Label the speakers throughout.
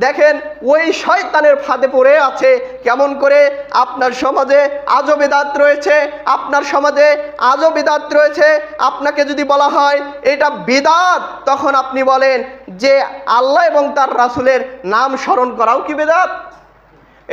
Speaker 1: দেখেন, ওই শয়তানের ফাঁদে পড়ে আছে। কেমন করে? আপনার সমাজে আজও বেদাত রয়েছে, আপনার সমাজে আজও বেদাত রয়েছে। আপনাকে যদি বলা হয়, এটা বেদাত, তখন আপনি বলেন যে আল্লাহ এবং তার রাসুলের নাম স্মরণ করাও কি বেদাত?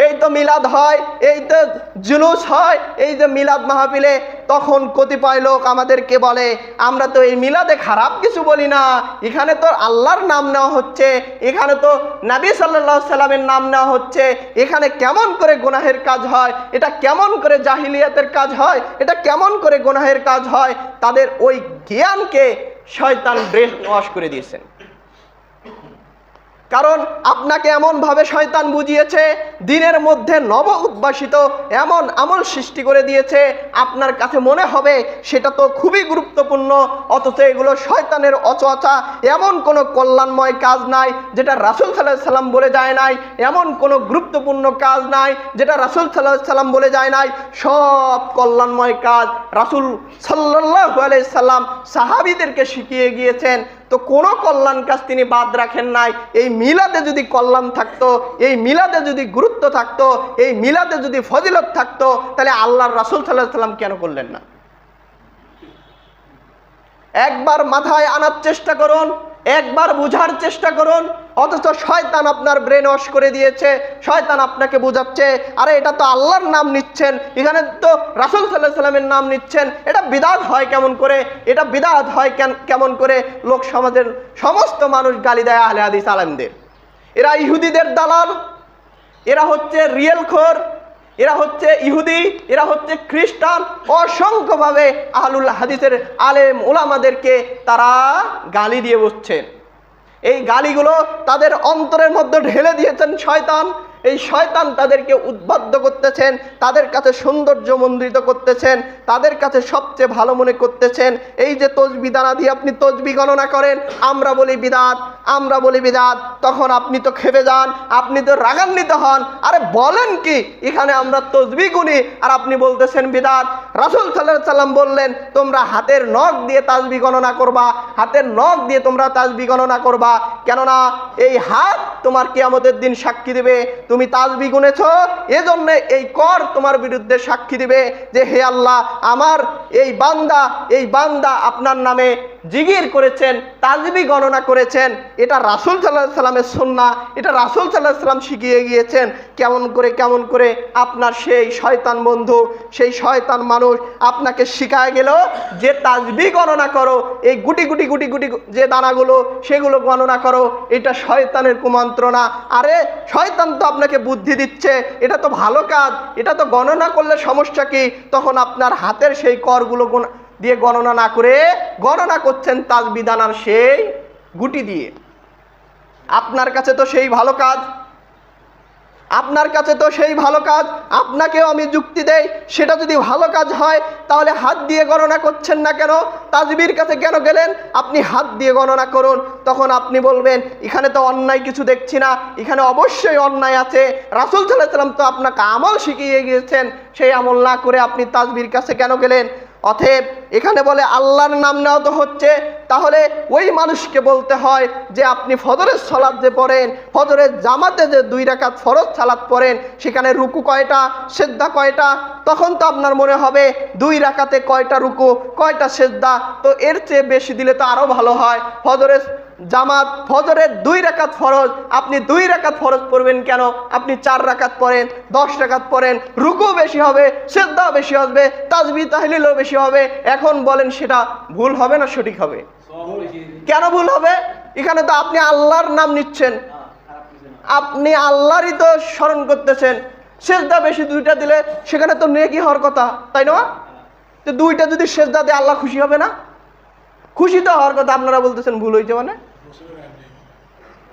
Speaker 1: এই তো মিলাদ হয়, এই তো জুলুস হয়, এই যে মিলাদ মাহফিলে তখন কতিপয় লোক আমাদেরকে বলে, আমরা তো এই মিলাদে খারাপ কিছু বলি না, এখানে তো আল্লাহর নাম নেওয়া হচ্ছে, এখানে তো নাবী সাল্লাহ সাল্লামের নাম নেওয়া হচ্ছে, এখানে কেমন করে গুনাহের কাজ হয়, এটা কেমন করে জাহিলিয়াতের কাজ হয়, এটা কেমন করে গুনাহের কাজ হয়? তাদের ওই জ্ঞানকে শয়তান ব্রেন ওয়াশ করে দিয়েছেন। কারণ আপনাকে এমনভাবে শয়তান বুঝিয়েছে, দিনের মধ্যে নব উদ্ভাসিত এমন আমল সৃষ্টি করে দিয়েছে, আপনার কাছে মনে হবে সেটা তো খুবই গুরুত্বপূর্ণ, অথচ এগুলো শয়তানের অচচা এমন কোনো কল্যাণময় কাজ নাই, যেটা রাসুল সাল্লাহ সাল্লাম বলে যায় নাই, এমন কোনো গুরুত্বপূর্ণ কাজ নাই, যেটা রাসুল সাল্লাহ সাল্লাম বলে যায় নাই, সব কল্যাণময় কাজ রাসুল সাল্লাহ সাল্লাম সাহাবিদেরকে শিখিয়ে গিয়েছেন তো কোনো কল্যাণ কাজ তিনি বাদ রাখেন নাই। এই মিলাদে যদি কল্যাণ থাকতো, এই মিলাদে যদি গুরুত্ব থাকতো, এই মিলাদে যদি ফজিলত থাকতো, তাহলে আল্লাহর রাসুল সাল্লাহ সাল্লাম কেন করলেন না? একবার মাথায় আনার চেষ্টা করুন একবার বুঝার চেষ্টা করুন। অথচ শয়তান আপনার ব্রেন ওয়াশ করে দিয়েছে। শয়তান আপনাকে বোঝাচ্ছে, আরে, এটা তো আল্লাহর নাম নিচ্ছেন। এখানে তো রাসুল সাল্লাহ সাল্লামের নাম নিচ্ছেন। এটা বিদাত হয় কেমন করে? এটা বিদাত হয় কেমন করে? লোক সমাজের সমস্ত মানুষ গালি দেয় আহলে হাদিস আলেমদের। এরা ইহুদিদের দালাল। এরা হচ্ছে রিয়েল খোর। এরা হচ্ছে ইহুদি, এরা হচ্ছে খ্রিস্টান। অসংখ্যভাবে আহলুল হাদিসের আলেম ওলামাদেরকে তারা গালি দিয়ে বসছেন এই গালিগুলো তাদের অন্তরের মধ্যে ঢেলে দিয়েছেন শয়তান। এই শয়তান তাদেরকে উদ্বুদ্ধ করতেছেন, তাদের কাছে সৌন্দর্য মন্ডিত করতেছেন, তাদের কাছে সবচেয়ে ভালো মনে করতেছেন, এই যে তসবি দানা দিয়ে আপনি তসবি গণনা করেন, আমরা বলি বিদাত, আমরা বলি বিদাত, তখন আপনি তো খেপে যান, আপনি তো রাগান্বিত হন, আরে বলেন কি, এখানে আমরা তসবি গুনি, আর আপনি বলতেছেন বিদাত। রাসুল সাল্লাহ সাল্লাম বললেন, তোমরা হাতের নখ দিয়ে তাজবি গণনা করবা, হাতের নখ দিয়ে তোমরা তাজবি গণনা করবা, কেননা এই হাত তোমার কেয়ামতের দিন সাক্ষী দেবে তুমি তাজবি গুনেছ, এজন্য এই কর তোমার বিরুদ্ধে সাক্ষী দিবে যে হে আল্লাহ, আমার এই বান্দা এই বান্দা আপনার নামে জিগির করেছেন, তাজবি গণনা করেছেন, এটা রাসুল সাল্লাহ সাল্লামের সন্না, এটা রাসুল সাল্লাহ সাল্লাম শিখিয়ে গিয়েছেন, কেমন করে কেমন করে আপনার সেই শয়তান বন্ধু, সেই শয়তান মানুষ আপনাকে শিখায় গেল যে তাজবি গণনা করো, এই গুটি গুটি গুটি গুটি যে দানাগুলো, সেগুলো গণনা করো, এটা শয়তানের কুমন্ত্রণা। আরে, শয়তান তো আপনাকে বুদ্ধি দিচ্ছে, এটা তো ভালো কাজ, এটা তো গণনা করলে সমস্যা কি? তখন আপনার হাতের সেই করগুলো দিয়ে গণনা না করে গণনা করছেন তাজবিদানার সেই গুটি দিয়ে। আপনার কাছে তো সেই ভালো কাজ। আপনার কাছে তো সেই ভালো কাজ, আপনাকেও আমি যুক্তি দেই, সেটা যদি ভালো কাজ হয়, তাহলে হাত দিয়ে গণনা করছেন না কেন? তাজবির কাছে কেন গেলেন? আপনি হাত দিয়ে গণনা করুন। তখন আপনি বলবেন, এখানে তো অন্যায় কিছু দেখছি না, এখানে অবশ্যই অন্যায় আছে। রাসুল সাল্লাহ সাল্লাম তো আপনাকে আমল শিখিয়ে গিয়েছেন। সেই আমল না করে আপনি তাজবির কাছে কেন গেলেন? অতএব এখানে বলে আল্লাহর নাম নেওয়া তো হচ্ছে, তাহলে ওই মানুষকে বলতে হয় যে আপনি ফজরের সালাদ যে পড়েন, ফজরের জামাতে যে দুই রাকাত ফরজ সালাদ পড়েন, সেখানে রুকু কয়টা সেদ্ধা কয়টা, তখন তো আপনার মনে হবে দুই রাকাতে কয়টা রুকু, কয়টা সেদ্ধা তো এর চেয়ে বেশি দিলে তো আরও ভালো হয়। ফজরের জামাত ফজরের দুই রাকাত ফরজ, আপনি দুই রাকাত ফরজ পড়বেন কেন? আপনি চার রাকাত পড়েন, দশ রাকাত পড়েন, রুকু বেশি হবে, সেদ্দাও বেশি হবে তাজবি তাহলিলও বেশি হবে। এখন বলেন সেটা ভুল হবে না সঠিক হবে? কেন ভুল হবে? এখানে তো আপনি আল্লাহর নাম নিচ্ছেন। আপনি আল্লাহরই তো স্মরণ করতেছেন। সেজদা বেশি দুইটা দিলে সেখানে তো নেকি হওয়ার কথা, তাই না? তো দুইটা যদি সেজদা দেয় আল্লাহ খুশি হবে না? খুশি তো হওয়ার কথা আপনারা বলতেছেন, ভুল হয়েছে মানে?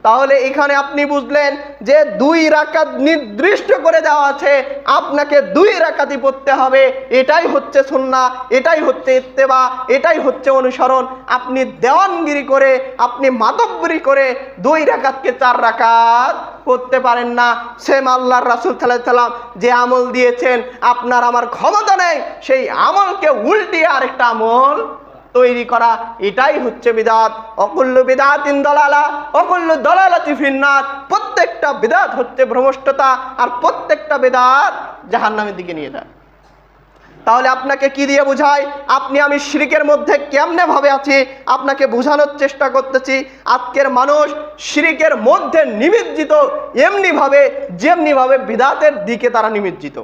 Speaker 1: তাহলে এখানে আপনি বুঝলেন যে দুই রাকাত নির্দিষ্ট করে দেওয়া আছে, আপনাকে দুই রাকাতই পড়তে হবে। এটাই হচ্ছে সুন্না এটাই হচ্ছে ইত্তেবা, এটাই হচ্ছে অনুসরণ। আপনি দেওয়ানগিরি করে, আপনি মাতব্বরি করে দুই রাকাতকে চার রাকাত করতে পারেন না। সেম আল্লাহর রাসুল সাল্লাম যে আমল দিয়েছেন, আপনার আমার ক্ষমতা নেই, সেই আমলকে উল্টিয়ে আরেকটা আমল তৈরি করা, এটাই হচ্ছে বিদাত। অকুল্লু বিদাত দলালা, অকুল্লু দলালাতি ফিন্নার। প্রত্যেকটা বিদাত হচ্ছে ভ্রমষ্টতা, আর প্রত্যেকটা বিদাত জাহান্নামের দিকে নিয়ে যায়। তাহলে আপনাকে কি দিয়ে বুঝায় আপনি আমি শিরিকের মধ্যে কেমনে ভাবে আছি? আপনাকে বোঝানোর চেষ্টা করতেছি, আজকের মানুষ শিরিকের মধ্যে নিমজ্জিত এমনি ভাবে যেমনি ভাবে বিদাতের দিকে তারা নিমজ্জিত।